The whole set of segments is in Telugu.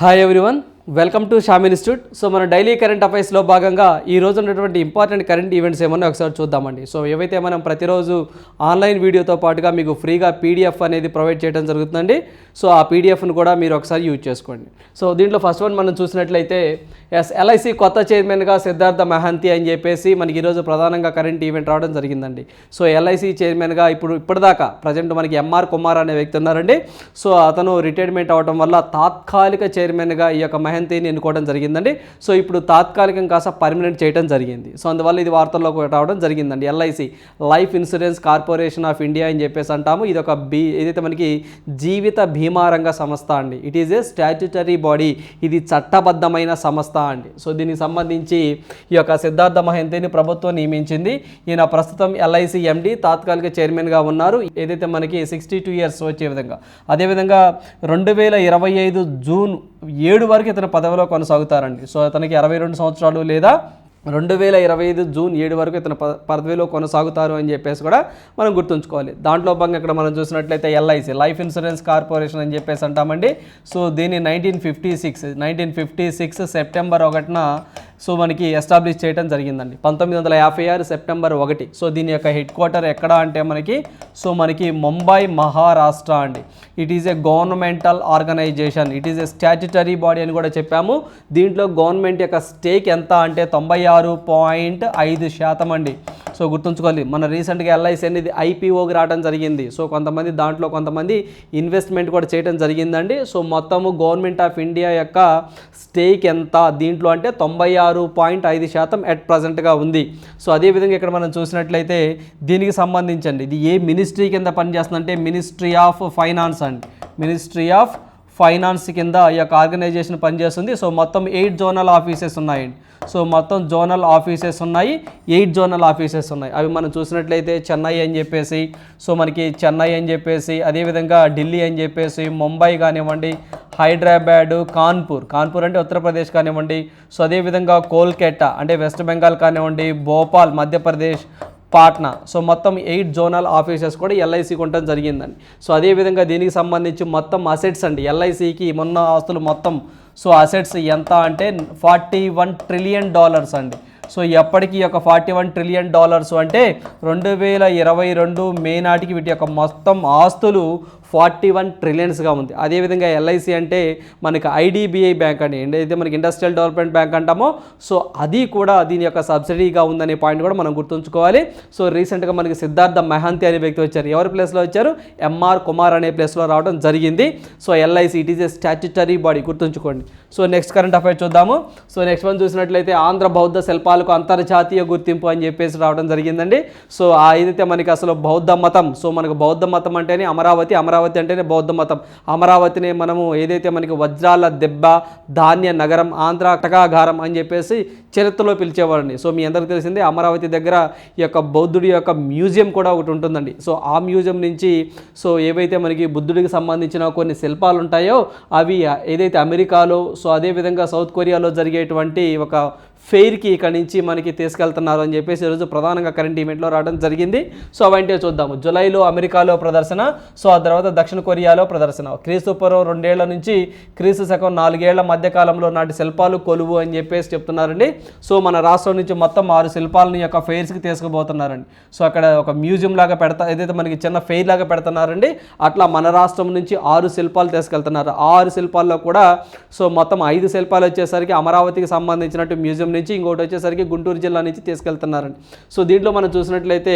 Hi everyone, welcome to Sham institute. So మన డైలీ కరెంట్ అఫైర్స్లో భాగంగా ఈ రోజు ఉన్నటువంటి ఇంపార్టెంట్ కరెంట్ ఈవెంట్స్ ఏమన్నా ఒకసారి చూద్దామండి. సో ఏవైతే మనం ప్రతిరోజు ఆన్లైన్ వీడియోతో పాటుగా మీకు ఫ్రీగా పీడిఎఫ్ అనేది ప్రొవైడ్ చేయడం జరుగుతుందండి. సో ఆ పీడిఎఫ్ను కూడా మీరు ఒకసారి యూజ్ చేసుకోండి. సో దీంట్లో ఫస్ట్ వన్ మనం చూసినట్లయితే ఎస్ ఎల్ఐసి కొత్త చైర్మన్గా సిద్ధార్థ మహంతి అని చెప్పేసి మనకి ఈరోజు ప్రధానంగా కరెంట్ ఈవెంట్ రావడం జరిగిందండి. సో ఎల్ఐసి చైర్మన్గా ఇప్పుడు ఇప్పటిదాకా ప్రజెంట్ మనకి ఎంఆర్ కుమార్ అనే వ్యక్తి ఉన్నారండి. సో అతను రిటైర్మెంట్ అవడం వల్ల తాత్కాలిక చైర్మన్గా ఈ యొక్క మహంతిని ఎన్నుకోవడం జరిగిందండి. సో ఇప్పుడు తాత్కాలికం కాస్త పర్మనెంట్ చేయడం జరిగింది. సో అందువల్ల ఇది వార్తల్లోకి రావడం జరిగిందండి. LIC life insurance corporation of India అని చెప్పేసి అంటాము. ఇది ఒక బీ ఏదైతే మనకి జీవిత బీమా రంగ సంస్థ అండి. It is a statutory body ఇది చట్టబద్ధమైన సంస్థ అండి. సో దీనికి సంబంధించి ఈ యొక్క సిద్ధార్థ మహంతిని ప్రభుత్వం నియమించింది. ఈయన ప్రస్తుతం ఎల్ఐసి ఎండి తాత్కాలిక చైర్మన్గా ఉన్నారు. ఏదైతే మనకి సిక్స్టీ టూ ఇయర్స్ వచ్చే విధంగా. అదేవిధంగా రెండు వేల ఇరవై ఐదు జూన్ ఏడు వరకు ఇతను పదవిలో కొనసాగుతారండి. సో అతనికి అరవై రెండు సంవత్సరాలు లేదా రెండు వేల ఇరవై ఐదు జూన్ ఏడు వరకు ఇతను ప పదవిలో కొనసాగుతారు అని చెప్పేసి కూడా మనం గుర్తుంచుకోవాలి. దాంట్లో భాగంగా ఇక్కడ మనం చూసినట్లయితే ఎల్ఐసి లైఫ్ ఇన్సూరెన్స్ కార్పొరేషన్ అని చెప్పేసి అంటామండి. సో దీన్ని nineteen fifty six nineteen fifty six September ఒకటిన సో మనకి ఎస్టాబ్లిష్ చేయడం జరిగిందండి. పంతొమ్మిది వందల యాభై ఆరు సెప్టెంబర్ ఒకటి. సో దీని యొక్క హెడ్ క్వార్టర్ ఎక్కడ అంటే మనకి సో మనకి ముంబై మహారాష్ట్ర అండి. It is a governmental organisation it is a statutory body అని కూడా చెప్పాము. దీంట్లో గవర్నమెంట్ యొక్క స్టేక్ ఎంత అంటే తొంభై ఆరు పాయింట్ ఐదు శాతం అండి. సో గుర్తుంచుకోవాలి మన రీసెంట్గా ఎల్ఐసి అనేది ఐపీఓకి రావడం జరిగింది. సో కొంతమంది దాంట్లో కొంతమంది ఇన్వెస్ట్మెంట్ కూడా చేయడం జరిగిందండి. సో మొత్తము గవర్నమెంట్ ఆఫ్ ఇండియా యొక్క స్టేక్ ఎంత? దీంట్లో అంటే తొంభై ఆరు పాయింట్ ఐదు శాతం ఎట్ ప్రజెంట్గా ఉంది. సో అదేవిధంగా ఇక్కడ మనం చూసినట్లయితే దీనికి సంబంధించండి. ఇది ఏ మినిస్ట్రీ కింద పనిచేస్తుందంటే మినిస్ట్రీ ఆఫ్ ఫైనాన్స్ అండి. మినిస్ట్రీ ఆఫ్ ఫైనాన్స్ కింద ఈ యొక్క ఆర్గనైజేషన్ పనిచేస్తుంది. సో మొత్తం ఎయిట్ జోనల్ ఆఫీసెస్ ఉన్నాయండి. సో మొత్తం జోనల్ ఆఫీసెస్ ఉన్నాయి ఎయిట్ జోనల్ ఆఫీసెస్ ఉన్నాయి. అవి మనం చూసినట్లయితే చెన్నై అని చెప్పేసి సో మనకి చెన్నై అని చెప్పేసి అదేవిధంగా ఢిల్లీ అని చెప్పేసి ముంబై కానివ్వండి హైదరాబాద్ కాన్పూర్. కాన్పూర్ అంటే ఉత్తరప్రదేశ్ కానివ్వండి సో అదేవిధంగా కోల్కెట్టా అంటే వెస్ట్ బెంగాల్ కానివ్వండి భోపాల్ మధ్యప్రదేశ్ పాట్నా. సో మొత్తం ఎయిట్ జోనల్ ఆఫీసెస్ కూడా ఎల్ఐసికి ఉండటం జరిగిందండి. సో అదేవిధంగా దీనికి సంబంధించి మొత్తం అసెట్స్ అండి. ఎల్ఐసికి మొన్న ఆస్తులు మొత్తం సో అసెట్స్ ఎంత అంటే ఫార్టీ వన్ ట్రిలియన్ డాలర్స్ అండి. సో ఎప్పటికీ ఒక యొక్క ఫార్టీ వన్ ట్రిలియన్ డాలర్స్ అంటే రెండు వేల ఇరవై రెండు మే నాటికి వీటి యొక్క మొత్తం ఆస్తులు ఫార్టీ వన్ ట్రిలియన్స్గా ఉంది. అదేవిధంగా ఎల్ఐసి అంటే మనకి ఐడిబిఐ బ్యాంక్ అని ఏదైతే మనకి ఇండస్ట్రియల్ డెవలప్మెంట్ బ్యాంక్ అంటామో సో అది కూడా దీని యొక్క సబ్సిడీగా ఉందనే పాయింట్ కూడా మనం గుర్తుంచుకోవాలి. సో రీసెంట్గా మనకి సిద్ధార్థ మహాంతి అనే వ్యక్తి వచ్చారు. ఎవరి ప్లేస్లో వచ్చారు? ఎంఆర్ కుమార్ అనే ప్లేస్లో రావడం జరిగింది. So LIC it is a statutory body గుర్తుంచుకోండి. సో నెక్స్ట్ కరెంట్ అఫైర్ చూద్దాము. సో నెక్స్ట్ వన్ చూసినట్లయితే ఆంధ్ర బౌద్ధ శిల్పాలకు అంతర్జాతీయ గుర్తింపు అని చెప్పేసి రావడం జరిగిందండి. సో ఏదైతే మనకి అసలు బౌద్ధ మతం సో మనకు బౌద్ధ మతం అంటేనే అమరావతి అమరావతి అమరావతి అంటేనే బౌద్ధ మతం. అమరావతిని మనము ఏదైతే మనకి వజ్రాల దెబ్బ ధాన్య నగరం ఆంధ్ర కటకాగారం అని చెప్పేసి చరిత్రలో పిలిచేవాడిని సో మీ అందరికీ తెలిసిందే అమరావతి దగ్గర ఈ యొక్క బౌద్ధుడి యొక్క మ్యూజియం కూడా ఒకటి ఉంటుందండి. సో ఆ మ్యూజియం నుంచి సో ఏవైతే మనకి బుద్ధుడికి సంబంధించిన కొన్ని శిల్పాలు ఉంటాయో అవి ఏదైతే అమెరికాలో సో అదేవిధంగా సౌత్ కొరియాలో జరిగేటువంటి ఒక ఫెయిర్కి ఇక్కడ నుంచి మనకి తీసుకెళ్తున్నారు అని చెప్పేసి ఈరోజు ప్రధానంగా కరెంట్ ఈవెంట్లో రావడం జరిగింది. సో అవంటే చూద్దాము. జులైలో అమెరికాలో ప్రదర్శన సో ఆ తర్వాత దక్షిణ కొరియాలో ప్రదర్శన. క్రీస్తు పూర్వం రెండేళ్ళ నుంచి క్రీస్తు శకం నాలుగేళ్ళ మధ్యకాలంలో నాటి శిల్పాలు కొలువు అని చెప్పేసి చెప్తున్నారండి. సో మన రాష్ట్రం నుంచి మొత్తం ఆరు శిల్పాలని యొక్క ఫెయిర్స్కి తీసుకుపోతున్నారండి. సో అక్కడ ఒక మ్యూజియం లాగా పెడతా ఏదైతే మనకి చిన్న ఫెయిర్ లాగా పెడుతున్నారండి అట్లా మన రాష్ట్రం నుంచి ఆరు శిల్పాలు తీసుకెళ్తున్నారు. ఆరు శిల్పాల్లో కూడా సో మొత్తం ఐదు శిల్పాలు వచ్చేసరికి అమరావతికి సంబంధించినట్టు మ్యూజియం నుంచి ఇంకోటి వచ్చేసరికి గుంటూరు జిల్లా నుంచి తీసుకెళ్తున్నారండి. సో దీంట్లో మనం చూసినట్లయితే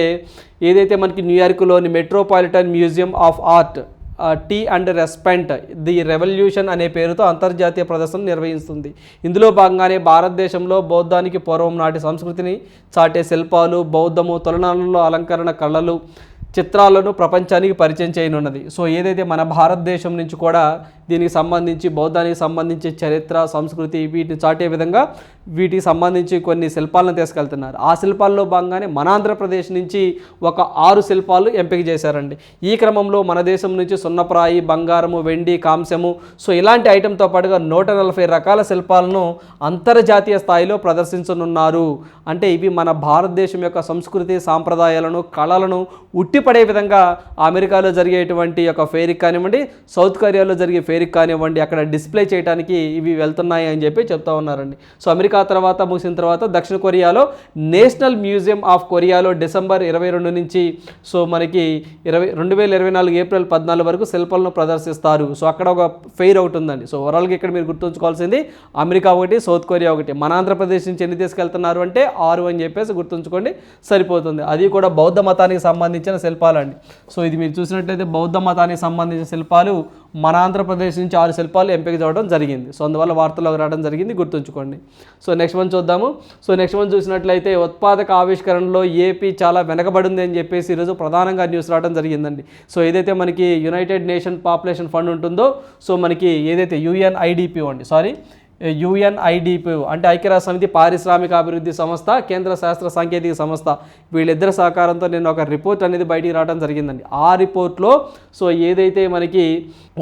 ఏదైతే మనకి న్యూయార్క్లోని metropolitan museum of art tree and serpent the revolution అనే పేరుతో అంతర్జాతీయ ప్రదర్శన నిర్వహిస్తుంది. ఇందులో భాగంగానే భారతదేశంలో బౌద్ధానికి పూర్వం నాటి సంస్కృతిని చాటే శిల్పాలు బౌద్ధము తొలనాలలో అలంకరణ కళలు చిత్రాలను ప్రపంచానికి పరిచయం చేయనున్నది. సో ఏదైతే మన భారతదేశం నుంచి కూడా దీనికి సంబంధించి బౌద్ధానికి సంబంధించి చరిత్ర సంస్కృతి వీటిని చాటే విధంగా వీటికి సంబంధించి కొన్ని శిల్పాలను తీసుకెళ్తున్నారు. ఆ శిల్పాల్లో భాగంగానే మన ఆంధ్రప్రదేశ్ నుంచి ఒక ఆరు శిల్పాలు ఎంపిక చేశారండి. ఈ క్రమంలో మన దేశం నుంచి సున్నప్రాయి బంగారము వెండి కాంస్యము సో ఇలాంటి ఐటెంతో పాటుగా నూట నలభై రకాల శిల్పాలను అంతర్జాతీయ స్థాయిలో ప్రదర్శించనున్నారు. అంటే ఇవి మన భారతదేశం యొక్క సంస్కృతి సాంప్రదాయాలను కళలను ఉట్టిపడే విధంగా అమెరికాలో జరిగేటువంటి యొక్క ఫెయిర్కి కానివ్వండి సౌత్ కొరియాలో జరిగే ఫెయిర్ పేరుకి కానివ్వండి అక్కడ డిస్ప్లే చేయడానికి ఇవి వెళ్తున్నాయి అని చెప్పి చెప్తా ఉన్నారండి. సో అమెరికా తర్వాత ముగిసిన తర్వాత దక్షిణ కొరియాలో నేషనల్ మ్యూజియం ఆఫ్ కొరియాలో డిసెంబర్ ఇరవై రెండు నుంచి సో మనకి ఇరవై రెండు వేల ఇరవై నాలుగు ఏప్రిల్ పద్నాలుగు వరకు శిల్పాలను ప్రదర్శిస్తారు. సో అక్కడ ఒక ఫెయిర్ ఒకటి ఉందండి. సో ఓవరాల్గా ఇక్కడ మీరు గుర్తుంచుకోవాల్సింది అమెరికా ఒకటి సౌత్ కొరియా ఒకటి. మన ఆంధ్రప్రదేశ్ నుంచి ఎన్ని తీసుకెళ్తున్నారు అంటే ఆరు అని చెప్పేసి గుర్తుంచుకోండి సరిపోతుంది. అది కూడా బౌద్ధ మతానికి సంబంధించిన శిల్పాలండి. సో ఇది మీరు చూసినట్లయితే బౌద్ధ మతానికి సంబంధించిన శిల్పాలు మన ఆంధ్రప్రదేశ్ నుంచి ఆరు శిల్పాలు ఎంపిక చూడడం జరిగింది. సో అందువల్ల వార్తల్లోకి రావడం జరిగింది. గుర్తుంచుకోండి. సో నెక్స్ట్ వన్ చూద్దాము. సో నెక్స్ట్ వన్ చూసినట్లయితే ఉత్పాదక ఆవిష్కరణలో ఏపీ చాలా వెనకబడింది అని చెప్పేసి ఈరోజు ప్రధానంగా న్యూస్ రావడం జరిగిందండి. సో ఏదైతే మనకి యునైటెడ్ నేషన్ పాపులేషన్ ఫండ్ ఉంటుందో సో మనకి ఏదైతే యుఎన్ఐడిపి అండి సారీ యుఎన్ఐడిపి అంటే ఐక్యరాజ్య సమితి పారిశ్రామిక అభివృద్ధి సంస్థ కేంద్ర శాస్త్ర సాంకేతిక సంస్థ. వీళ్ళిద్దరి సహకారంతో నేను ఒక రిపోర్ట్ అనేది బయటికి రావడం జరిగిందండి. ఆ రిపోర్ట్లో సో ఏదైతే మనకి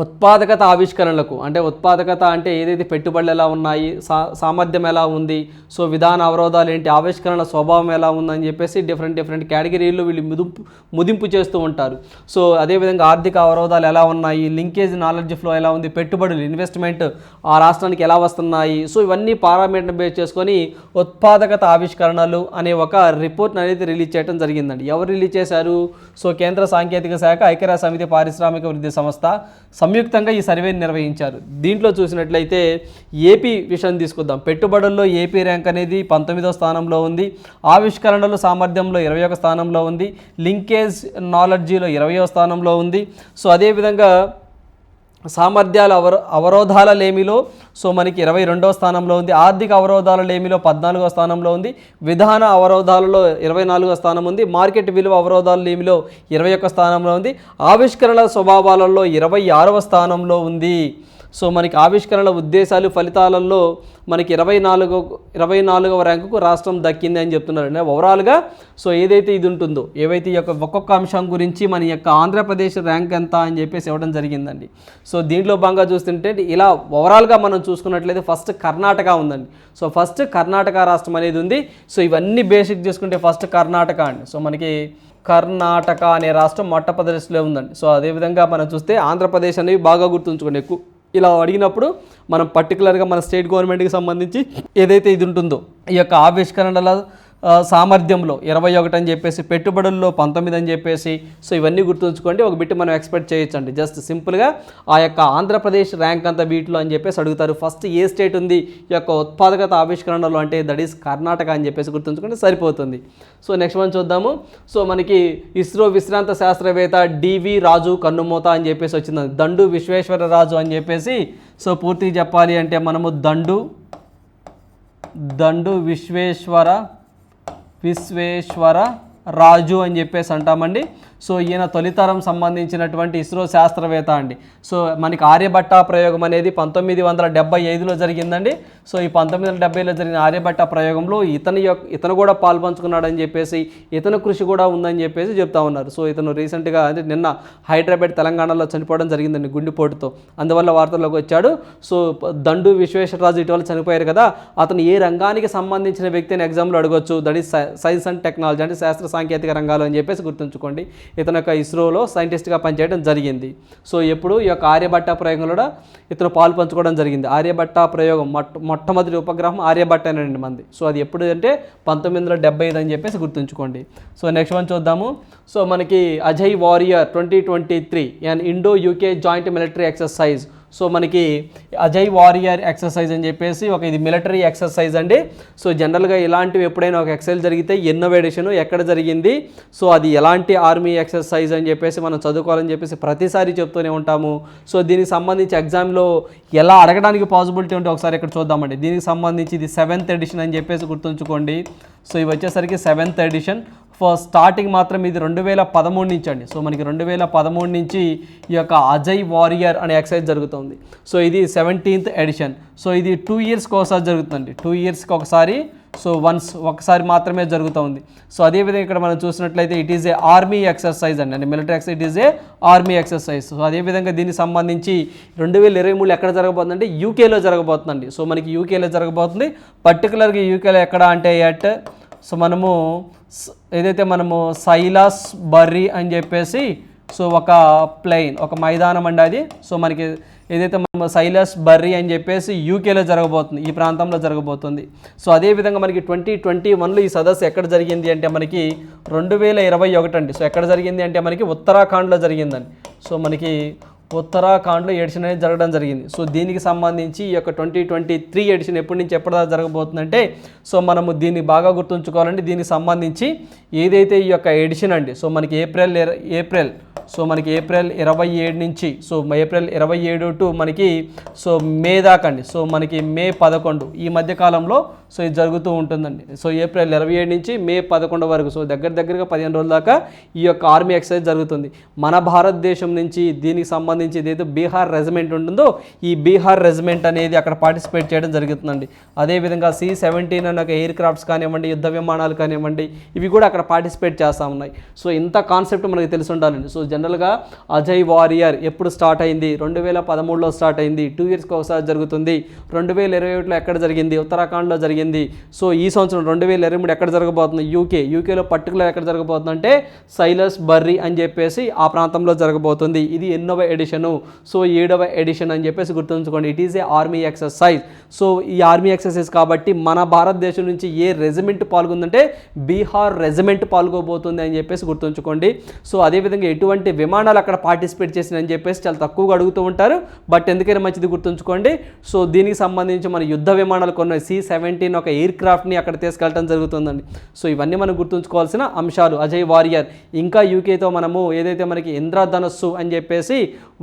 ఉత్పాదకత ఆవిష్కరణలకు అంటే ఉత్పాదకత అంటే ఏదైతే పెట్టుబడులు ఎలా ఉన్నాయి సా సామర్థ్యం ఎలా ఉంది సో విధాన అవరోధాలు ఏంటి ఆవిష్కరణ స్వభావం ఎలా ఉందని చెప్పేసి డిఫరెంట్ డిఫరెంట్ కేటగిరీల్లో వీళ్ళు ముదింపు ముదింపు చేస్తూ ఉంటారు. సో అదేవిధంగా ఆర్థిక అవరోధాలు ఎలా ఉన్నాయి లింకేజ్ నాలెడ్జ్ ఫ్లో ఎలా ఉంది పెట్టుబడులు ఇన్వెస్ట్మెంట్ ఆ రాష్ట్రానికి ఎలా వస్తున్నాయి ఉన్నాయి. సో ఇవన్నీ పారామీటర్ బేస్ చేసుకొని ఉత్పాదకత ఆవిష్కరణలు అనే ఒక రిపోర్ట్ అనేది రిలీజ్ చేయడం జరిగిందండి. ఎవరు రిలీజ్ చేశారు? సో కేంద్ర సాంకేతిక శాఖ ఐక్యరాజ్య సమితి పారిశ్రామిక వృద్ధి సంస్థ సంయుక్తంగా ఈ సర్వేని నిర్వహించారు. దీంట్లో చూసినట్లయితే ఏపీ విషయం తీసుకుందాం పెట్టుబడుల్లో ఏపీ ర్యాంక్ అనేది పంతొమ్మిదో స్థానంలో ఉంది. ఆవిష్కరణలు సామర్థ్యంలో ఇరవై ఒక స్థానంలో ఉంది. లింకేజ్ నాలెడ్జీలో ఇరవయో స్థానంలో ఉంది. సో అదేవిధంగా సామర్థ్యాల అవరో అవరోధాల లేమిలో సో మనకి ఇరవై రెండవ స్థానంలో ఉంది. ఆర్థిక అవరోధాల లేమిలో పద్నాలుగో స్థానంలో ఉంది. విధాన అవరోధాలలో ఇరవై నాలుగో స్థానం ఉంది. మార్కెట్ విలువ అవరోధాల లేమిలో ఇరవై ఒక్క స్థానంలో ఉంది. ఆవిష్కరణ స్వభావాలలో ఇరవై ఆరవ స్థానంలో ఉంది. సో మనకి ఆవిష్కరణల ఉద్దేశాలు ఫలితాలలో మనకి ఇరవై నాలుగో ఇరవై నాలుగవ ర్యాంకుకు రాష్ట్రం దక్కింది అని చెప్తున్నారండి. ఓవరాల్గా సో ఏదైతే ఇది ఉంటుందో ఏవైతే ఈ యొక్క ఒక్కొక్క అంశం గురించి మన యొక్క ఆంధ్రప్రదేశ్ ర్యాంక్ ఎంత అని చెప్పేసి ఇవ్వడం జరిగిందండి. సో దీంట్లో భాగంగా చూస్తుంటే ఇలా ఓవరాల్గా మనం చూసుకున్నట్లయితే ఫస్ట్ కర్ణాటక ఉందండి. సో ఫస్ట్ కర్ణాటక రాష్ట్రం అనేది ఉంది. సో ఇవన్నీ బేసిక్ చేసుకుంటే ఫస్ట్ కర్ణాటక అండి. సో మనకి కర్ణాటక అనే రాష్ట్రం మొట్టమొదటిలో ఉందండి. సో అదేవిధంగా మనం చూస్తే ఆంధ్రప్రదేశ్ అనేవి బాగా గుర్తుంచుకోండి ఎక్కువ. ఇలా అడిగినప్పుడు మనం పర్టికులర్గా మన స్టేట్ గవర్నమెంట్కి సంబంధించి ఏదైతే ఇది ఉంటుందో ఈ యొక్క ఆవిష్కరణల సామర్థ్యంలో ఇరవై ఒకటి అని చెప్పేసి పెట్టుబడుల్లో పంతొమ్మిది అని చెప్పేసి సో ఇవన్నీ గుర్తుంచుకోండి. ఒక బిట్ మనం ఎక్స్పెక్ట్ చేయొచ్చండి. జస్ట్ సింపుల్గా ఆ యొక్క ఆంధ్రప్రదేశ్ ర్యాంక్ అంతా వీటిలో అని చెప్పేసి అడుగుతారు. ఫస్ట్ ఏ స్టేట్ ఉంది? ఈ యొక్క ఉత్పాదకత ఆవిష్కరణలో అంటే దట్ ఈస్ కర్ణాటక అని చెప్పేసి గుర్తుంచుకుంటే సరిపోతుంది. సో నెక్స్ట్ మనం చూద్దాము. సో మనకి ఇస్రో విశ్రాంత శాస్త్రవేత్త డివి రాజు కన్నుమూత అని చెప్పేసి వచ్చింది దండు విశ్వేశ్వర రాజు అని చెప్పేసి సో పూర్తిగా చెప్పాలి అంటే మనము దండు దండు విశ్వేశ్వర విశ్వేశ్వర రాజు అని చెప్పేసి అంటామండి. సో ఈయన తొలితరం సంబంధించినటువంటి ఇస్రో శాస్త్రవేత్త అండి. సో మనకి ఆర్యభట్ట ప్రయోగం అనేది పంతొమ్మిది వందల డెబ్బై ఐదులో జరిగిందండి. సో ఈ పంతొమ్మిది వందల డెబ్బైలో జరిగిన ఆర్యభట్ట ప్రయోగంలో ఇతని యొక్క ఇతను కూడా పాల్పంచుకున్నాడని చెప్పేసి ఇతను కృషి కూడా ఉందని చెప్పేసి చెప్తా ఉన్నారు. సో ఇతను రీసెంట్గా అంటే నిన్న హైదరాబాద్ తెలంగాణలో చనిపోవడం జరిగిందండి గుండెపోటుతో. అందువల్ల వార్తల్లోకి వచ్చాడు. సో దండు విశ్వేశ్వరరాజు ఇటీవల చనిపోయారు కదా అతను ఏ రంగానికి సంబంధించిన వ్యక్తిని ఎగ్జామ్లో అడగొచ్చు? That is science and technology అంటే శాస్త్ర సాంకేతిక రంగాలు అని చెప్పేసి గుర్తుంచుకోండి. ఇతను యొక్క ఇస్రోలో సైంటిస్ట్గా పనిచేయడం జరిగింది. సో ఎప్పుడు ఈ యొక్క ఆర్యభట్ట ప్రయోగం కూడా ఇతను పాలు పంచుకోవడం జరిగింది. ఆర్యభట్ట ప్రయోగం మొట్ట మొట్టమొదటి ఉపగ్రహం ఆర్యభట్ట అనండి మంది. సో అది ఎప్పుడు అంటే పంతొమ్మిది వందల డెబ్బై ఐదు అని చెప్పేసి గుర్తుంచుకోండి. సో నెక్స్ట్ వన్ చూద్దాము. సో మనకి Ajay warrior twenty twenty three and Indo UK joint military exercise so మనకి అజయ్ వారియర్ ఎక్సర్సైజ్ అని చెప్పేసి ఒక ఇది మిలిటరీ ఎక్సర్సైజ్ అండి. సో జనరల్గా ఇలాంటివి ఎప్పుడైనా ఒక ఎక్సైజ్ జరిగితే ఎన్నో ఎక్కడ జరిగింది? సో అది ఎలాంటి ఆర్మీ ఎక్సర్సైజ్ అని చెప్పేసి మనం చదువుకోవాలని చెప్పేసి ప్రతిసారి చెప్తూనే ఉంటాము. సో దీనికి సంబంధించి ఎగ్జామ్లో ఎలా అడగడానికి పాసిబిలిటీ ఉంటే ఒకసారి ఇక్కడ చూద్దామండి. దీనికి సంబంధించి ఇది సెవెంత్ ఎడిషన్ అని చెప్పేసి గుర్తుంచుకోండి. సో ఇవి వచ్చేసరికి సెవెంత్ ఎడిషన్ స్టార్టింగ్ మాత్రం ఇది రెండు వేల పదమూడు నుంచి అండి సో మనకి రెండు వేల పదమూడు నుంచి ఈ యొక్క అజయ్ వారియర్ అనే ఎక్సైజ్ జరుగుతుంది. సో ఇది సెవెంటీన్త్ ఎడిషన్ సో ఇది టూ ఇయర్స్కి ఒకసారి జరుగుతుంది టూ ఇయర్స్కి ఒకసారి సో వన్స్ ఒకసారి మాత్రమే జరుగుతుంది. సో అదేవిధంగా ఇక్కడ మనం చూసినట్లయితే it is a army exercise అండి. అంటే military exercise it is a army exercise so అదేవిధంగా దీనికి సంబంధించి రెండు వేల ఇరవై మూడు ఎక్కడ జరగబోతుందంటే యూకేలో జరగబోతుందండి. సో మనకి యూకేలో జరగబోతుంది. పర్టికులర్గా యూకేలో ఎక్కడ అంటే ఎట్ సో మనము ఏదైతే మనము సైలాస్ బర్రీ అని చెప్పేసి సో ఒక ప్లెయిన్ ఒక మైదానం అండి అది. సో మనకి ఏదైతే మనం సైలాస్ బర్రీ అని చెప్పేసి యూకేలో జరగబోతుంది ఈ ప్రాంతంలో జరగబోతుంది. సో అదేవిధంగా మనకి ట్వంటీ ట్వంటీ వన్లో ఈ సదస్సు ఎక్కడ జరిగింది అంటే మనకి రెండు వేల ఇరవై ఒకటి అండి. సో ఎక్కడ జరిగింది అంటే మనకి ఉత్తరాఖండ్లో జరిగిందండి సో మనకి ఉత్తరాఖండ్లో ఎడిషన్ అనేది జరగడం జరిగింది. సో దీనికి సంబంధించి ఈ యొక్క ట్వంటీ ట్వంటీ త్రీ ఎడిషన్ ఎప్పటి నుంచి ఎప్పటిదాకా జరగబోతుందంటే సో మనము దీన్ని బాగా గుర్తుంచుకోవాలండి దీనికి సంబంధించి ఏదైతే ఈ యొక్క ఎడిషన్ అండి సో మనకి ఏప్రిల్ ఏప్రిల్ సో మనకి ఏప్రిల్ ఇరవై ఏడు నుంచి సో ఏప్రిల్ ఇరవై ఏడు టు మనకి సో మే దాకా అండి. సో మనకి మే పదకొండు ఈ మధ్య కాలంలో సో ఇది జరుగుతూ ఉంటుందండి. సో ఏప్రిల్ ఇరవై ఏడు నుంచి మే పదకొండు వరకు సో దగ్గర దగ్గరగా పదిహేను రోజుల దాకా ఈ యొక్క ఆర్మీ ఎక్సర్సైజ్ జరుగుతుంది. మన భారతదేశం నుంచి దీనికి సంబంధించి ఏదైతే బీహార్ రెజిమెంట్ ఉంటుందో ఈ బీహార్ రెజిమెంట్ అనేది అక్కడ పార్టిసిపేట్ చేయడం జరుగుతుందండి. అదేవిధంగా సి సెవెంటీన్ అనే ఒక ఎయిర్ క్రాఫ్ట్స్ కానివ్వండి యుద్ధ విమానాలు కానివ్వండి ఇవి కూడా అక్కడ పార్టిసిపేట్ చేస్తూ ఉన్నాయి. సో ఇంత కాన్సెప్ట్ మనకి తెలిసి ఉండాలండి. సో జనరల్గా అజయ్ వారియర్ ఎప్పుడు స్టార్ట్ అయింది? రెండు వేల పదమూడులో స్టార్ట్ అయింది. టూ ఇయర్స్కి ఒకసారి జరుగుతుంది. రెండు వేల ఇరవై ఒకటిలో ఎక్కడ జరిగింది? ఉత్తరాఖండ్లో జరిగింది. సో ఈ సంవత్సరం రెండు వేల ఇరవై మూడు ఎక్కడ జరగబోతుంది? యూకే. యూకేలో పర్టికులర్ ఎక్కడ జరగబోతుంది అంటే సైలస్ బర్రీ అని చెప్పేసి ఆ ప్రాంతంలో జరగబోతుంది. ఇది ఎన్నో ఎడిషన్ సో ఏడవ ఎడిషన్ అని చెప్పేసి గుర్తుంచుకోండి. It is a army exercise so ఈ ఆర్మీ ఎక్సర్సైజ్ కాబట్టి మన భారతదేశం నుంచి ఏ రెజిమెంట్ పాల్గొందంటే బీహార్ రెజిమెంట్ పాల్గొబోతుంది అని చెప్పేసి గుర్తుంచుకోండి. సో అదేవిధంగా ఎటువంటి విమానాలు అక్కడ పార్టిసిపేట్ చేసిందని చెప్పేసి చాలా తక్కువగా అడుగుతూ ఉంటారు. బట్ ఎందుకైనా మంచిది గుర్తుంచుకోండి. సో దీనికి సంబంధించి మన యుద్ధ విమానాలు కొన్ని సి సెవెంటీన్ ఒక ఎయిర్ క్రాఫ్ట్ని అక్కడ తీసుకెళ్ళడం జరుగుతుందండి. సో ఇవన్నీ మనం గుర్తుంచుకోవాల్సిన అంశాలు. అజయ్ వారియర్. ఇంకా యూకేతో మనము ఏదైతే మనకి ఇంద్రధనస్సు అని చెప్పేసి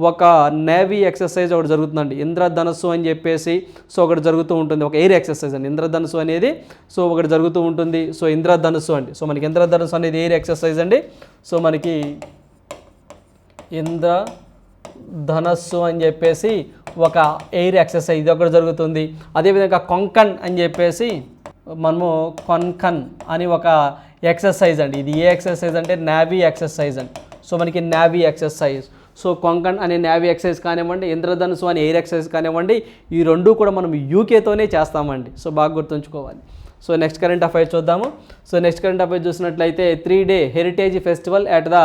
ఒక నేవీ ఎక్సర్సైజ్ ఒకటి జరుగుతుందండి. ఇంద్రధనస్సు అని చెప్పేసి సో ఒకటి జరుగుతూ ఉంటుంది. ఒక ఎయిర్ ఎక్సర్సైజ్ అండి. ఇంద్రధనుసు అనేది సో ఒకటి జరుగుతూ ఉంటుంది. సో ఇంద్రధనుసు అండి. సో మనకి ఇంద్రధనుసు అనేది ఎయిర్ ఎక్సర్సైజ్ అండి. సో మనకి ఇంద్ర ధనస్సు అని చెప్పేసి ఒక ఎయిర్ ఎక్సర్సైజ్ ఇది ఒకటి జరుగుతుంది. అదేవిధంగా కొంకన్ అని చెప్పేసి మనము కొన్కన్ అని ఒక ఎక్సర్సైజ్ అండి. ఇది ఏ ఎక్సర్సైజ్ అంటే నావీ ఎక్సర్సైజ్ అండి. సో మనకి నావీ ఎక్సర్సైజ్. సో కొంకణ్ అనే నావీ ఎక్సైజ్ కానివ్వండి ఇంద్రధనుసు అనే ఎయిర్ ఎక్సైజ్ కానివ్వండి ఈ రెండు కూడా మనం యూకేతోనే చేస్తామండి. సో బాగా గుర్తుంచుకోవాలి. సో నెక్స్ట్ కరెంట్ అఫైర్స్ చూద్దాము. సో నెక్స్ట్ కరెంట్ అఫైర్స్ చూసినట్లయితే three day heritage festival at the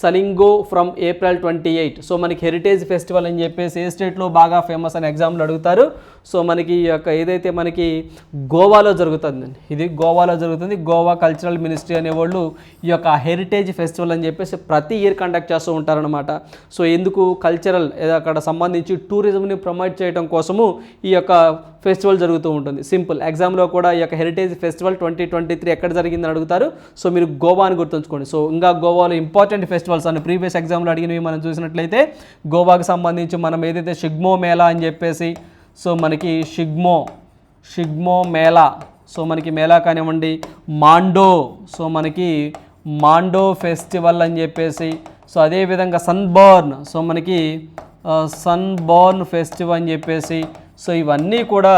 సలింగో from April twenty eight so మనకి హెరిటేజ్ ఫెస్టివల్ అని చెప్పేసి ఏ స్టేట్లో బాగా ఫేమస్ అని ఎగ్జామ్లు అడుగుతారు? సో మనకి ఈ యొక్క ఏదైతే మనకి గోవాలో జరుగుతుంది ఇది గోవాలో జరుగుతుంది. గోవా కల్చరల్ మినిస్ట్రీ అనేవాళ్ళు ఈ యొక్క హెరిటేజ్ ఫెస్టివల్ అని చెప్పేసి ప్రతి ఇయర్ కండక్ట్ చేస్తూ ఉంటారనమాట సో ఎందుకు కల్చరల్ అక్కడ సంబంధించి టూరిజంని ప్రమోట్ చేయడం కోసము ఈ యొక్క ఫెస్టివల్ జరుగుతూ ఉంటుంది. సింపుల్ ఎగ్జామ్లో కూడా ఈ యొక్క heritage festival twenty twenty three ఎక్కడ జరిగిందని అడుగుతారు. సో మీరు గోవా అని గుర్తుంచుకోండి. సో ఇంకా గోవాలో ఇంపార్టెంట్ ఫెస్టివల్స్ అని ప్రీవియస్ ఎగ్జామ్లో అడిగినవి మనం చూసినట్లయితే గోవాకు సంబంధించి మనం ఏదైతే షిగ్మో మేళా అని చెప్పేసి సో మనకి షిగ్మో షిగ్మో మేళా. సో మనకి మేళా కానివ్వండి మాండో. సో మనకి మాండో ఫెస్టివల్ అని చెప్పేసి సో అదేవిధంగా సన్బోర్న్. సో మనకి సన్ బోర్న్ ఫెస్టివల్ అని చెప్పేసి సో ఇవన్నీ కూడా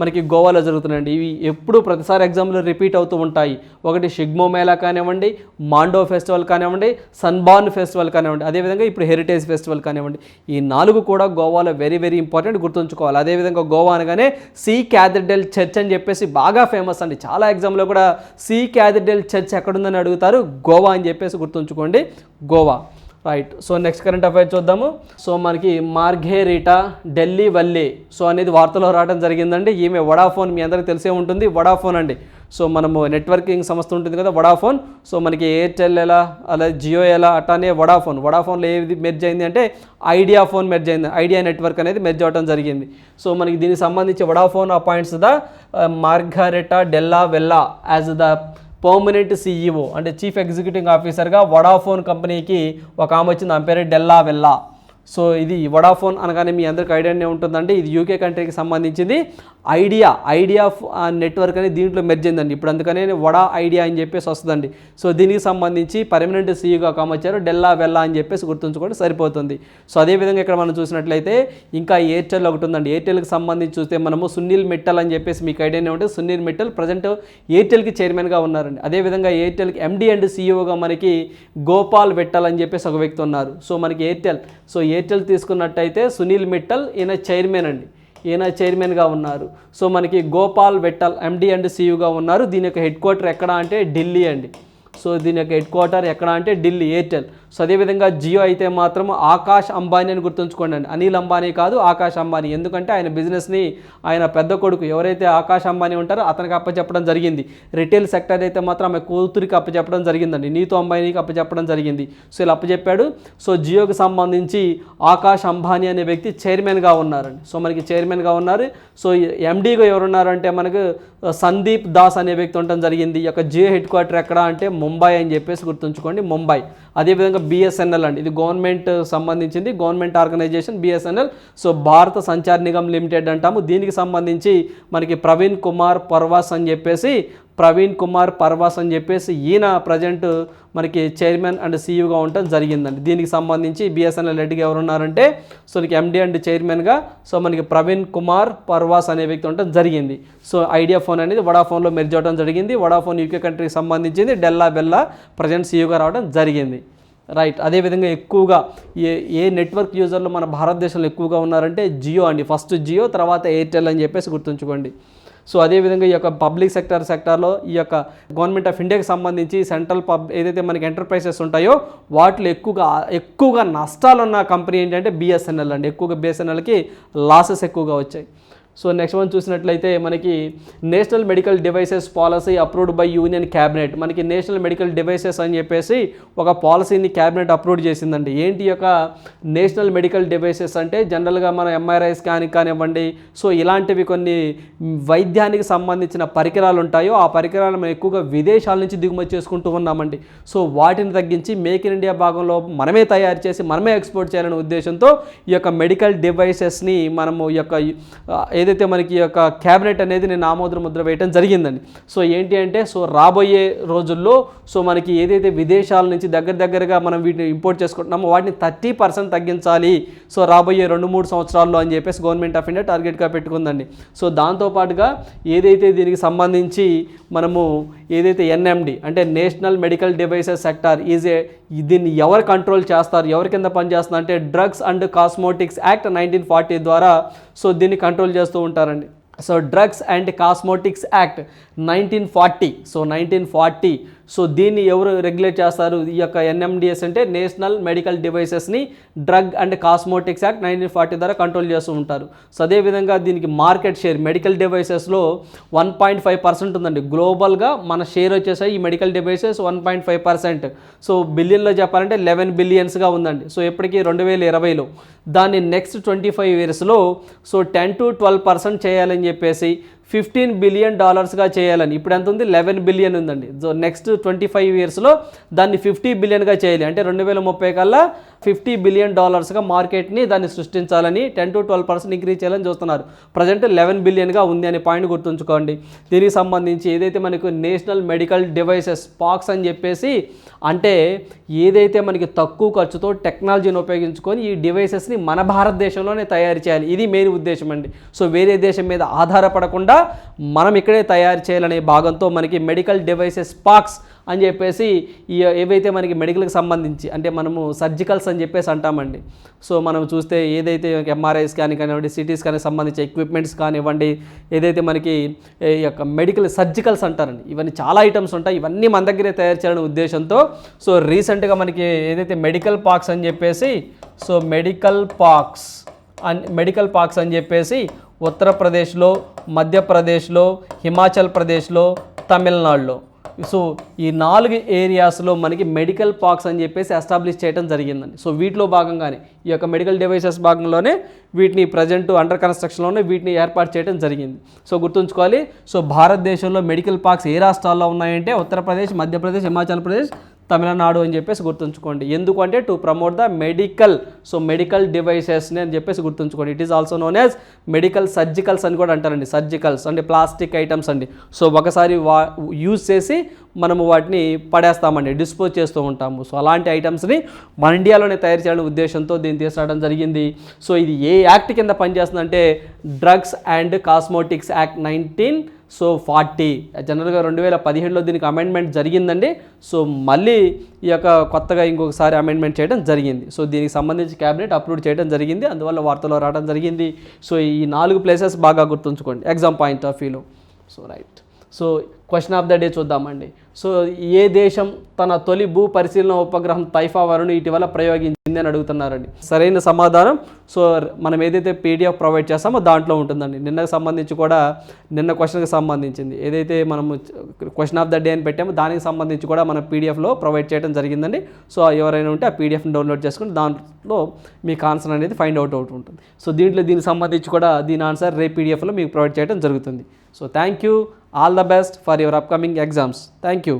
మనకి గోవాలో జరుగుతున్నాయండి. ఇవి ఎప్పుడు ప్రతిసారి ఎగ్జామ్లో రిపీట్ అవుతూ ఉంటాయి. ఒకటి షిగ్మో మేళా కానివ్వండి మాండో ఫెస్టివల్ కానివ్వండి సన్బార్న్ ఫెస్టివల్ కానివ్వండి అదేవిధంగా ఇప్పుడు హెరిటేజ్ ఫెస్టివల్ కానివ్వండి. ఈ నాలుగు కూడా గోవాలో వెరీ వెరీ ఇంపార్టెంట్ గుర్తుంచుకోవాలి. అదేవిధంగా గోవా అనగానే సీ క్యాథడ్రల్ చర్చ్ అని చెప్పేసి బాగా ఫేమస్ అండి. చాలా ఎగ్జామ్లో కూడా సీ క్యాథడ్రల్ చర్చ్ ఎక్కడుందని అడుగుతారు. గోవా అని చెప్పేసి గుర్తుంచుకోండి. Goa. Right so next current affair చూద్దాము. సో మనకి మార్ఘేరిటా ఢిల్లీ వల్లి. సో అనేది వార్తలో రావడం జరిగిందండి. ఈమె వడాఫోన్ మీ అందరికీ తెలిసే ఉంటుంది. వడాఫోన్ అండి. సో మనము నెట్వర్కింగ్ సంస్థ ఉంటుంది కదా వడాఫోన్. సో మనకి ఎయిర్టెల్ ఎలా అలా జియో ఎలా అట్లానే వడాఫోన్. వడాఫోన్లో ఏది మెర్జ్ అయింది అంటే ఐడియా ఫోన్ మెర్జ్ అయింది. ఐడియా నెట్వర్క్ అనేది మెర్జ్ అవ్వడం జరిగింది. సో మనకి దీనికి సంబంధించి Vodafone appoints the Margherita Della Valle as the permanent CEO అంటే చీఫ్ ఎగ్జిక్యూటివ్ ఆఫీసర్గా వడాఫోన్ కంపెనీకి ఒక ఆమె వచ్చింది. ఆమె పేరు డెల్లా వెల్లా సో ఇది వడాఫోన్ అనగానే మీ అందరికి ఐడియానే ఉంటుందండి. ఇది యూకే కంట్రీకి సంబంధించింది. ఐడియా ఐడియా నెట్వర్క్ అనేది దీంట్లో మెర్జ్ అయిందండి. ఇప్పుడు అందుకనే వడా ఐడియా అని చెప్పేసి వస్తుందండి. సో దీనికి సంబంధించి పర్మనెంట్ సీఈగా కామొచ్చారు డెల్లా వెల్లా అని చెప్పేసి గుర్తుంచుకోండి సరిపోతుంది. సో అదేవిధంగా ఇక్కడ మనం చూసినట్లయితే ఇంకా ఎయిర్టెల్ ఒకటి ఉందండి. ఎయిర్టెల్కి సంబంధించి చూస్తే మనము సునీల్ మిట్టల్ అని చెప్పేసి మీకు ఐడియానే ఉంటుంది సునీల్ మిట్టల్ ప్రజెంట్ ఎయిర్టెల్కి చైర్మన్గా ఉన్నారండి. అదేవిధంగా ఎయిర్టెల్కి ఎండి అండ్ సీఈఓగా మనకి గోపాల్ వెట్టల్ అని చెప్పేసి ఒక వ్యక్తి ఉన్నారు. సో మనకి ఎయిర్టెల్ సో ఎయిర్టెల్ తీసుకున్నట్టయితే సునీల్ మిట్టల్ ఈయన చైర్మన్ అండి. ఈయన చైర్మన్గా ఉన్నారు. సో మనకి గోపాల్ వెట్టల్ ఎండి అండ్ సీఈఓగా ఉన్నారు. దీని యొక్క హెడ్ క్వార్టర్ ఎక్కడ అంటే ఢిల్లీ అండి. సో దీని యొక్క హెడ్ క్వార్టర్ ఎక్కడ అంటే ఢిల్లీ ఎయిర్టెల్. సో అదేవిధంగా జియో అయితే మాత్రం ఆకాష్ అంబానీ అని గుర్తుంచుకోండి అండి. అనిల్ అంబానీ కాదు ఆకాష్ అంబానీ. ఎందుకంటే ఆయన బిజినెస్ని ఆయన పెద్ద కొడుకు ఎవరైతే ఆకాష్ అంబానీ ఉంటారో అతనికి అప్పచెప్పడం జరిగింది. రిటైల్ సెక్టర్ అయితే మాత్రం ఆమె కూతురికి అప్పచెప్పడం జరిగిందండి. నీతో అంబానీకి అప్పచెప్పడం జరిగింది. సో ఇలా అప్పచెప్పాడు. సో జియోకి సంబంధించి ఆకాష్ అంబానీ అనే వ్యక్తి చైర్మన్గా ఉన్నారండి. సో మనకి చైర్మన్గా ఉన్నారు. సో ఎండీగా ఎవరున్నారు అంటే మనకు సందీప్ దాస్ అనే వ్యక్తి ఉండటం జరిగింది. ఈ యొక్క జియో హెడ్ క్వార్టర్ ఎక్కడ అంటే ముంబై అని చెప్పేసి గుర్తుంచుకోండి. ముంబై. అదేవిధంగా బిఎస్ఎన్ఎల్ అండి. ఇది గవర్నమెంట్ uh, సంబంధించింది government organisation BSNL so Bharat Sanchar Nigam limited అంటాము. దీనికి సంబంధించి మనకి ప్రవీణ్ కుమార్ పర్వాస్ అని చెప్పేసి ప్రవీణ్ కుమార్ పర్వాస్ అని చెప్పేసి ఈయన ప్రజెంట్ uh, మనకి చైర్మన్ అండ్ సీఈఓగా ఉండటం జరిగిందండి. దీనికి సంబంధించి బిఎస్ఎన్ఎల్ రెడ్డికి ఎవరున్నారంటే సో మనకి ఎండి అండ్ చైర్మన్గా సో మనకి ప్రవీణ్ కుమార్ పర్వాస్ అనే వ్యక్తి ఉండటం జరిగింది. సో ఐడియా ఫోన్ అనేది వడాఫోన్లో మెర్జ్ అవడం జరిగింది. వడాఫోన్ యూకే కంట్రీకి సంబంధించింది. డెల్లా బెల్లా ప్రజెంట్ సీఈఓగా రావడం జరిగింది. రైట్ అదేవిధంగా ఎక్కువగా ఏ ఏ నెట్వర్క్ యూజర్లు మన భారతదేశంలో ఎక్కువగా ఉన్నారంటే జియో అండి. ఫస్ట్ జియో తర్వాత ఎయిర్టెల్ అని చెప్పేసి గుర్తుంచుకోండి. సో అదేవిధంగా ఈ యొక్క పబ్లిక్ సెక్టర్ సెక్టార్లో ఈ యొక్క గవర్నమెంట్ ఆఫ్ ఇండియాకి సంబంధించి సెంట్రల్ పబ్ ఏదైతే మనకి ఎంటర్ప్రైజెస్ ఉంటాయో వాటిలో ఎక్కువగా ఎక్కువగా నష్టాలు ఉన్న కంపెనీ ఏంటంటే బిఎస్ఎన్ఎల్ అండి. ఎక్కువగా బిఎస్ఎన్ఎల్కి లాసెస్ ఎక్కువగా వచ్చాయి. సో నెక్స్ట్ వన్ చూసినట్లయితే మనకి national medical devices policy approved by union cabinet. మనకి నేషనల్ మెడికల్ డివైసెస్ అని చెప్పేసి ఒక పాలసీని క్యాబినెట్ అప్రూవ్ చేసిందండి. ఏంటి యొక్క నేషనల్ మెడికల్ డివైసెస్ అంటే జనరల్గా మన ఎంఆర్ఐ స్కాన్ కానివ్వండి సో ఇలాంటివి కొన్ని వైద్యానికి సంబంధించిన పరికరాలు ఉంటాయో ఆ పరికరాలు మనం ఎక్కువగా విదేశాల నుంచి దిగుమతి చేసుకుంటూ ఉన్నామండి. సో వాటిని తగ్గించి మేక్ ఇన్ ఇండియా భాగంలో మనమే తయారు చేసి మనమే ఎక్స్పోర్ట్ చేయాలనే ఉద్దేశంతో ఈ యొక్క మెడికల్ డివైసెస్ని మనము ఈ యొక్క ఏదైతే మనకి ఈ యొక్క క్యాబినెట్ అనేది నేను ఆమోద ముద్ర వేయటం జరిగిందండి. సో ఏంటి అంటే సో రాబోయే రోజుల్లో సో మనకి ఏదైతే విదేశాల నుంచి దగ్గర దగ్గరగా మనం వీటిని ఇంపోర్ట్ చేసుకుంటున్నామో వాటిని థర్టీ పర్సెంట్ తగ్గించాలి. సో రాబోయే రెండు మూడు సంవత్సరాల్లో అని చెప్పేసి గవర్నమెంట్ ఆఫ్ ఇండియా టార్గెట్గా పెట్టుకుందండి. సో దాంతోపాటుగా ఏదైతే దీనికి సంబంధించి మనము ఏదైతే ఎన్ఎండి అంటే national medical devices sector is a దీన్ని ఎవరు కంట్రోల్ చేస్తారు ఎవరి కింద పనిచేస్తుంది అంటే drugs and cosmetics act nineteen forty ద్వారా సో దీన్ని కంట్రోల్ చేస్తూ ఉంటారండి. So drugs and cosmetics act nineteen forty so nineteen forty so దీన్ని ఎవరు రెగ్యులేట్ చేస్తారు? ఈ యొక్క ఎన్ఎండిఎస్ అంటే national medical డివైసెస్ని drug and cosmetics act nineteen forty ద్వారా కంట్రోల్ చేస్తూ ఉంటారు. సో అదేవిధంగా దీనికి మార్కెట్ షేర్ మెడికల్ డివైసెస్లో వన్ పాయింట్ ఫైవ్ పర్సెంట్ ఉందండి. గ్లోబల్గా మన షేర్ వచ్చేసాయి ఈ medical devices one point five percent. So బిలియన్లో చెప్పాలంటే లెవెన్ బిలియన్స్గా ఉందండి. సో ఎప్పటికీ రెండు వేల ఇరవైలో. దాన్ని నెక్స్ట్ ట్వంటీ ఫైవ్ ఇయర్స్లో so ten to twelve percent చేయాలని చెప్పేసి ఫిఫ్టీన్ బిలియన్ డాలర్స్గా చేయాలని. ఇప్పుడు ఎంత ఉంది? లెవెన్ బిలియన్ ఉందండి. సో నెక్స్ట్ ట్వంటీ ఫైవ్ ఇయర్స్లో దాన్ని ఫిఫ్టీ బిలియన్గా చేయాలి. అంటే రెండు వేల ముప్పై కల్లా ఫిఫ్టీ బిలియన్ డాలర్స్గా మార్కెట్ని దాన్ని సృష్టించాలని ten to twelve percent increase చేయాలని చూస్తున్నారు. ప్రజెంట్ లెవెన్ బిలియన్గా ఉంది అనే పాయింట్ గుర్తుంచుకోండి. దీనికి సంబంధించి ఏదైతే మనకు నేషనల్ మెడికల్ డివైసెస్ పాక్స్ అని చెప్పేసి అంటే ఏదైతే మనకి తక్కువ ఖర్చుతో టెక్నాలజీని ఉపయోగించుకొని ఈ డివైసెస్ని మన భారతదేశంలోనే తయారు చేయాలి. ఇది మెయిన్ ఉద్దేశం అండి. సో వేరే దేశం మీద ఆధారపడకుండా మనం ఇక్కడే తయారు చేయాలనే భాగంతో మనకి మెడికల్ డివైసెస్ పాక్స్ అని చెప్పేసి ఈ ఏవైతే మనకి మెడికల్కి సంబంధించి అంటే మనము సర్జికల్స్ అని చెప్పేసి అంటామండి. సో మనం చూస్తే ఏదైతే ఎంఆర్ఐ స్కాన్ కానివ్వండి సిటీ స్కాన్కి సంబంధించి ఎక్విప్మెంట్స్ కానివ్వండి ఏదైతే మనకి ఈ యొక్క మెడికల్ సర్జికల్స్ అంటారండి ఇవన్నీ చాలా ఐటమ్స్ ఉంటాయి. ఇవన్నీ మన దగ్గరే తయారు చేయాలనే ఉద్దేశంతో సో రీసెంట్గా మనకి ఏదైతే మెడికల్ పార్క్స్ అని చెప్పేసి సో మెడికల్ పార్క్స్ అని మెడికల్ పార్క్స్ అని చెప్పేసి ఉత్తరప్రదేశ్లో మధ్యప్రదేశ్లో హిమాచల్ ప్రదేశ్లో తమిళనాడులో. సో ఈ నాలుగు ఏరియాస్లో మనకి మెడికల్ పార్క్స్ అని చెప్పేసి ఎస్టాబ్లిష్ చేయడం జరిగిందండి. సో వీటిలో భాగంగానే ఈ యొక్క మెడికల్ డివైసెస్ భాగంలోనే వీటిని ప్రజెంట్ అండర్ కన్స్ట్రక్షన్లోనే వీటిని ఏర్పాటు చేయడం జరిగింది. సో గుర్తుంచుకోవాలి సో భారతదేశంలో మెడికల్ పార్క్స్ ఏ రాష్ట్రాల్లో ఉన్నాయంటే ఉత్తరప్రదేశ్ మధ్యప్రదేశ్ హిమాచల్ ప్రదేశ్ తమిళనాడు అని చెప్పేసి గుర్తుంచుకోండి. ఎందుకంటే to promote the medical so medical డివైసెస్ని అని చెప్పేసి గుర్తుంచుకోండి. It is also known as medical surgicals అని కూడా అంటారండి. సర్జికల్స్ అంటే ప్లాస్టిక్ ఐటమ్స్ అండి. సో ఒకసారి వా యూజ్ చేసి మనము వాటిని పడేస్తామండి. డిస్పోజ్ చేస్తూ ఉంటాము. సో అలాంటి ఐటమ్స్ని మన ఇండియాలోనే తయారు చేయాలనే ఉద్దేశంతో దీన్ని తీసుకురావడం జరిగింది. సో ఇది ఏ యాక్ట్ కింద పనిచేస్తుందంటే drugs and cosmetics act nineteen so forty జనరల్గా రెండు వేల పదిహేడులో దీనికి అమెండ్మెంట్ జరిగిందండి. సో మళ్ళీ ఈ యొక్క కొత్తగా ఇంకొకసారి అమెండ్మెంట్ చేయడం జరిగింది. సో దీనికి సంబంధించి క్యాబినెట్ అప్రూవ్ చేయడం జరిగింది. అందువల్ల వార్తలో రావడం జరిగింది. సో ఈ నాలుగు ప్లేసెస్ బాగా గుర్తుంచుకోండి. ఎగ్జామ్ పాయింట్ ఆఫ్ వ్యూలో so right so question of the day చూద్దామండి. సో ఏ దేశం తన తొలి భూ పరిశీలన ఉపగ్రహం తైఫా వరును ఇటీవల ప్రయోగించింది అని అడుగుతున్నారండి. సరైన సమాధానం. సో మనం ఏదైతే పీడిఎఫ్ ప్రొవైడ్ చేస్తామో దాంట్లో ఉంటుందండి. నిన్నకు సంబంధించి కూడా నిన్న క్వశ్చన్కి సంబంధించింది. ఏదైతే మనము క్వశ్చన్ ఆఫ్ ద డే అని పెట్టామో దానికి సంబంధించి కూడా మనం పీడిఎఫ్లో ప్రొవైడ్ చేయడం జరిగిందండి. సో ఎవరైనా ఉంటే ఆ పీడిఎఫ్ని డౌన్లోడ్ చేసుకుని దాంట్లో మీకు ఆన్సర్ అనేది ఫైండ్ అవుట్ అవుట్ ఉంటుంది. సో దీంట్లో దీనికి సంబంధించి కూడా దీని ఆన్సర్ రేపు పీడిఎఫ్లో మీకు ప్రొవైడ్ చేయడం జరుగుతుంది. So thank you all the best for your upcoming exams. Thank you